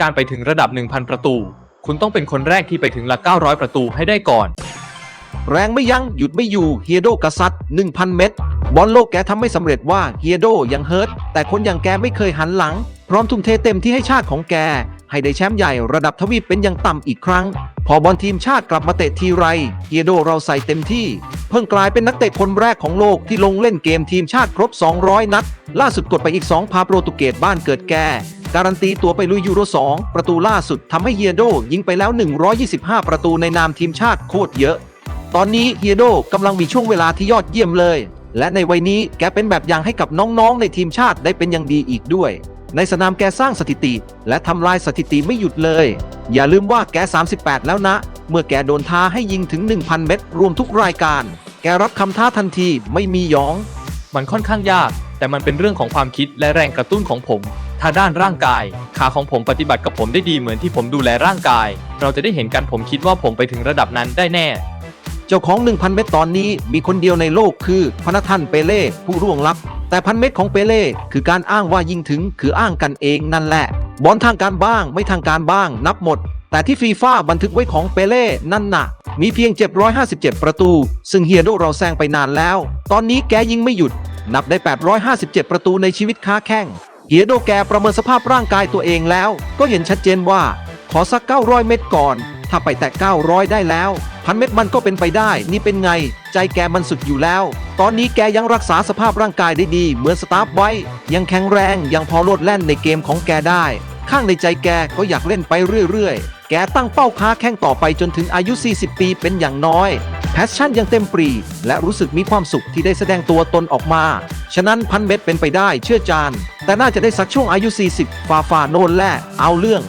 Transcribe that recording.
การไปถึงระดับ 1,000 ประตู คุณต้องเป็นคนแรกที่ไปถึงหลัก 900 ประตูให้ได้ก่อน แรงไม่ยั้งหยุดไม่อยู่เฮียโดกษัตริย์1,000 เม็ดบอลโลกแกทำไม่สำเร็จว่าเฮียโดยังเฮิร์ตแต่คนอย่างแกไม่เคยหันหลัง พร้อมทุ่มเทเต็มที่ให้ชาติของแก ให้ได้แชมป์ใหญ่ระดับทวีปเป็นอย่างต่ำอีกครั้ง พอบอลทีมชาติกลับมาเตะทีไรเฮียโดเราใส่เต็มที่ เพิ่งกลายเป็นนักเตะคนแรกของโลกที่ลงเล่นเกมทีมชาติครบ 200 นัดล่าสุดกดไปอีก 2 พาโปรตุเกสบ้านเกิดแก การันตีตัวไปลุยยูโร 2 ประตูล่าสุดทำให้เฮียโดยิงไปแล้ว 125 ประตูในนามทีมชาติโคตรเยอะ ตอนนี้เฮียโดกำลังมีช่วงเวลาที่ยอดเยี่ยมเลย และในวัยนี้แกเป็นแบบอย่างให้กับน้องๆ ในทีมชาติได้เป็นอย่างดีอีกด้วย ในสนามแกสร้างสถิติ และทำลายสถิติไม่หยุดเลย อย่าลืมว่าแก 38 แล้วนะ เมื่อแกโดนท้าให้ยิงถึง 1,000 เม็ดรวมทุกรายการ แกรับคำท้าทันทีไม่มียอง มันค่อนข้างยาก แต่มันเป็นเรื่องของความคิดและแรงกระตุ้นของผม ถ้าด้านร่างกาย ขาของผมปฏิบัติกับผมได้ดีเหมือนที่ผมดูแลร่างกาย เราจะได้เห็นกันผมคิดว่าผมไปถึงระดับนั้นได้แน่ เจ้าของ 1,000 เม็ดตอนนี้มีคนเดียวในโลกคือพนักท่านเปเล่ผู้ร่วงลับ แต่พันเม็ดของเปเล่คือการอ้างว่ายิงถึงคืออ้างกันเองนั่นแหละ บอลทางการบ้างไม่ทางการบ้างนับหมด แต่ที่ฟีฟ่าบันทึกไว้ของเปเล่นั่นน่ะมีเพียง 757 ประตู ซึ่งเฮียโดเราแซงไปนานแล้ว ตอนนี้แกยิงไม่หยุด นับได้ 857 ประตูในชีวิตค้าแข้ง เฮียโดแกประเมินสภาพร่างกายตัวเองแล้ว ก็เห็นชัดเจนว่า ขอสัก 900 เม็ดก่อน ถ้าไปแตะ900 ได้แล้วพันเม็ดมันก็เป็นไปได้ นี่เป็นไง ใจแกมันสุดอยู่แล้ว ตอนนี้แกยังรักษาสภาพร่างกายได้ดี เหมือนสตาร์ฟไว้ ยังแข็งแรง ยังพอโลดแล่นในเกมของแกได้ ข้างในใจแกก็อยากเล่นไปเรื่อยๆ แกตั้งเป้าค้าแข่งต่อไปจนถึงอายุ 40 ปีเป็นอย่างน้อยแพชชั่นยังเต็มปรี และรู้สึกมีความสุขที่ได้แสดงตัวตนออกมา ฉะนั้นพันเม็ดเป็นไปได้เชื่อจาน แต่น่าจะได้สักช่วงอายุ 40 ฟาฟาโนนแหละเอาเรื่อง